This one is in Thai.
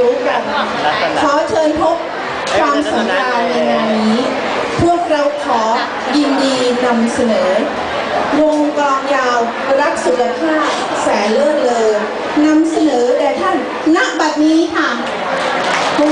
รู้กัน ขอเชิญพบความสำราญในงานนี้ พวกเราขอยินดีนำเสนอ วงกลองยาวรักสุขภาพแสนเลิศเลยนำเสนอแด่ท่านณบัดนี้ค่ะโอ